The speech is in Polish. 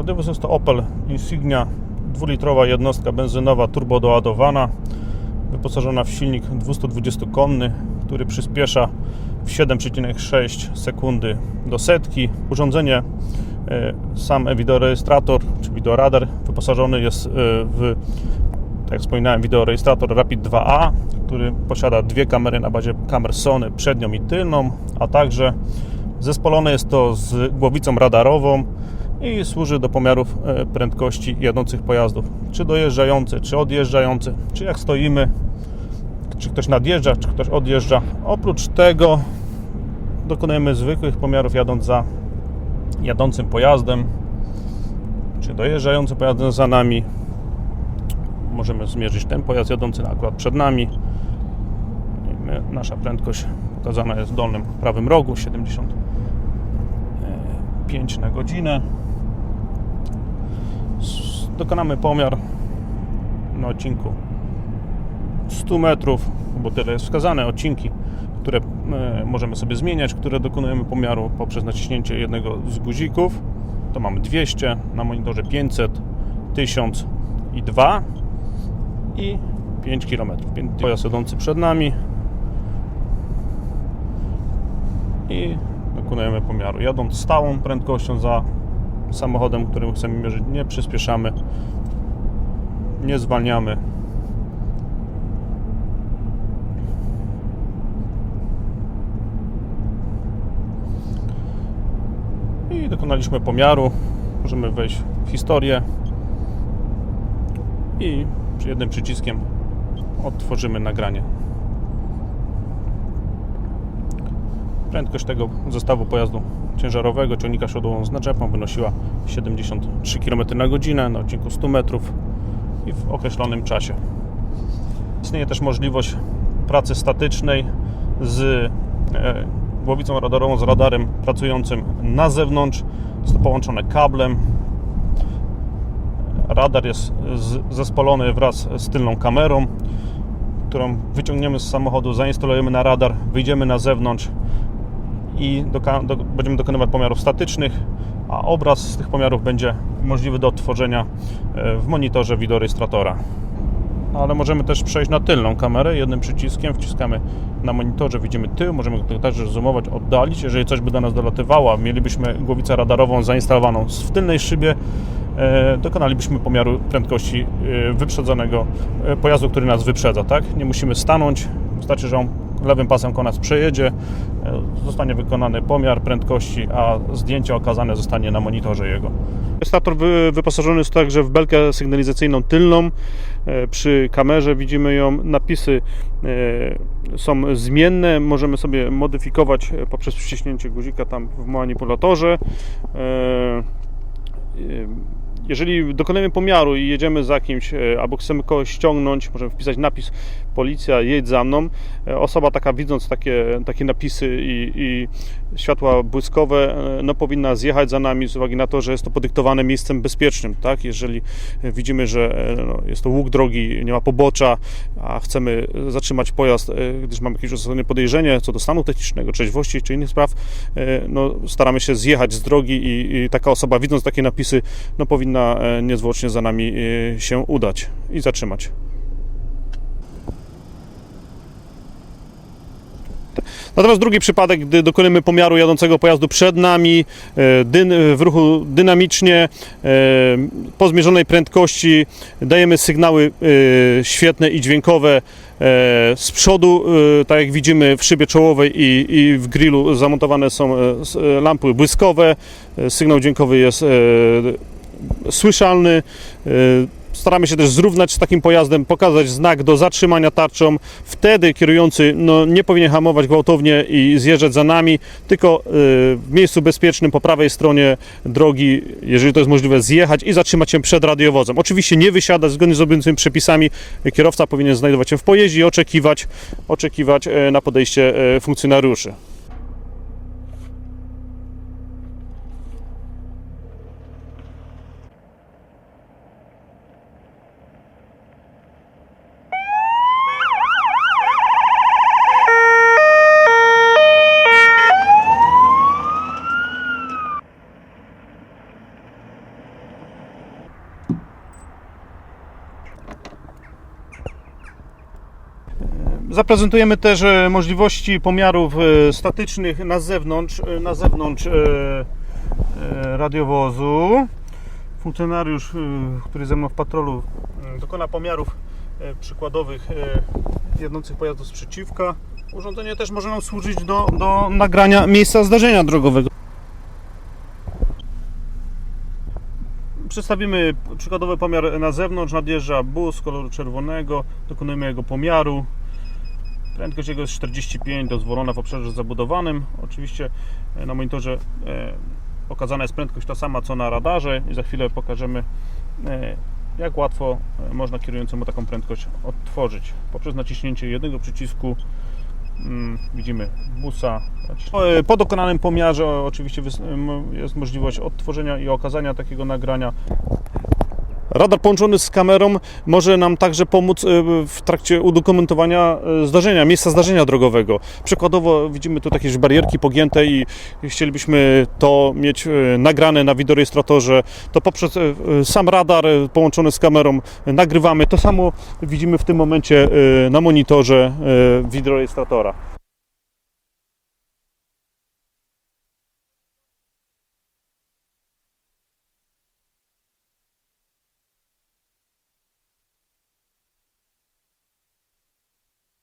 Radiowóz jest to Opel Insignia, dwulitrowa jednostka benzynowa turbodoładowana, wyposażona w silnik 220-konny, który przyspiesza w 7,6 sekundy do setki. Urządzenie, e, sam wideorejestrator czy wideoradar wyposażony jest e, w, tak jak wspominałem, wideorejestrator Rapid 2A, który posiada dwie kamery na bazie kamer Sony, przednią i tylną, a także zespolone jest to z głowicą radarową i służy do pomiarów e, prędkości jadących pojazdów, czy dojeżdżające, czy odjeżdżające, czy jak stoimy, czy ktoś nadjeżdża, czy ktoś odjeżdża. Oprócz tego dokonujemy zwykłych pomiarów jadąc za jadącym pojazdem, czy dojeżdżającym pojazdem za nami. Możemy zmierzyć ten pojazd jadący akurat przed nami. Nasza prędkość pokazana jest w dolnym prawym rogu 75 na godzinę. Dokonamy pomiar na odcinku 100 metrów, bo tyle jest wskazane, odcinki, które e, możemy sobie zmieniać, które dokonujemy pomiaru poprzez naciśnięcie jednego z guzików. To mamy 200, na monitorze 500, 1000 i 2 i 5 km. Pojazd jadący przed nami i dokonujemy pomiaru. Jadąc stałą prędkością za samochodem, którym chcemy mierzyć, nie przyspieszamy, nie zwalniamy. I dokonaliśmy pomiaru. Możemy wejść w historię i jednym przyciskiem otworzymy nagranie. Prędkość tego zestawu pojazdu ciężarowego, ciągnika siodłową z naczepą wynosiła 73 km na godzinę na odcinku 100 metrów i w określonym czasie. Istnieje też możliwość pracy statycznej z e, głowicą radarową, z radarem pracującym na zewnątrz. Jest to połączone kablem. Radar jest zespolony wraz z tylną kamerą, którą wyciągniemy z samochodu, zainstalujemy na radar, wyjdziemy na zewnątrz i doka- do, będziemy dokonywać pomiarów statycznych, a obraz z tych pomiarów będzie możliwy do odtworzenia e, w monitorze wideorejestratora. Ale możemy też przejść na tylną kamerę jednym przyciskiem, wciskamy na monitorze, widzimy tył, możemy go także zoomować, oddalić. Jeżeli coś by do nas dolatywało, mielibyśmy głowicę radarową zainstalowaną w tylnej szybie, e, dokonalibyśmy pomiaru prędkości e, wyprzedzonego pojazdu, który nas wyprzedza. Tak? Nie musimy stanąć, wystarczy, że on lewym pasem koło nas przejedzie, e, zostanie wykonany pomiar prędkości, a zdjęcie okazane zostanie na monitorze jego. Stator wy, wyposażony jest także w belkę sygnalizacyjną tylną. E, Przy kamerze widzimy ją. Napisy e, są zmienne. Możemy sobie modyfikować poprzez wciśnięcie guzika tam w manipulatorze. Jeżeli dokonujemy pomiaru i jedziemy za kimś, albo chcemy kogoś ściągnąć, możemy wpisać napis policja, jedź za mną. E, Osoba taka widząc takie, takie napisy i, i światła błyskowe, e, no powinna zjechać za nami z uwagi na to, że jest to podyktowane miejscem bezpiecznym, tak? Jeżeli widzimy, że e, no, jest to łuk drogi, nie ma pobocza, a chcemy zatrzymać pojazd, gdyż mamy jakieś uzasadnione podejrzenie co do stanu technicznego, trzeźwości czy innych spraw, no staramy się zjechać z drogi i, i taka osoba widząc takie napisy, no powinna niezwłocznie za nami się udać i zatrzymać. Natomiast drugi przypadek, gdy dokonujemy pomiaru jadącego pojazdu przed nami, e, dyn, w ruchu dynamicznie, e, po zmierzonej prędkości dajemy sygnały e, świetne i dźwiękowe e, z przodu, e, tak jak widzimy w szybie czołowej i, i w grillu zamontowane są e, e, lampy błyskowe, e, sygnał dźwiękowy jest e, słyszalny. Staramy się też zrównać z takim pojazdem, pokazać znak do zatrzymania tarczą. Wtedy kierujący no, nie powinien hamować gwałtownie i zjeżdżać za nami, tylko y, w miejscu bezpiecznym po prawej stronie drogi, jeżeli to jest możliwe, zjechać i zatrzymać się przed radiowozem. Oczywiście nie wysiadać zgodnie z obowiązującymi przepisami. Kierowca powinien znajdować się w pojeździe i oczekiwać, oczekiwać e, na podejście e, funkcjonariuszy. Zaprezentujemy też e, możliwości pomiarów e, statycznych na zewnątrz, e, na zewnątrz radiowozu. Funkcjonariusz, który ze mną w patrolu, dokona pomiarów przykładowych jadących pojazdów sprzeciwka. Urządzenie też może nam służyć do, do nagrania miejsca zdarzenia drogowego. Przedstawimy przykładowy pomiar na zewnątrz. Nadjeżdża bus koloru czerwonego, dokonujemy jego pomiaru. Prędkość jego jest 45, dozwolona w obszarze zabudowanym. Oczywiście e, na monitorze e, pokazana jest prędkość ta sama co na radarze i za chwilę pokażemy e, jak łatwo można kierującemu taką prędkość odtworzyć. Poprzez naciśnięcie jednego przycisku mm, widzimy busa. E, Po dokonanym pomiarze oczywiście jest możliwość odtworzenia i okazania takiego nagrania. Radar połączony z kamerą może nam także pomóc e, w trakcie udokumentowania e, zdarzenia, miejsca zdarzenia drogowego. Przykładowo widzimy tu jakieś barierki pogięte i chcielibyśmy to mieć e, nagrane na wideorejestratorze, to poprzez sam radar połączony z kamerą nagrywamy. To samo widzimy w tym momencie na monitorze wideorejestratora.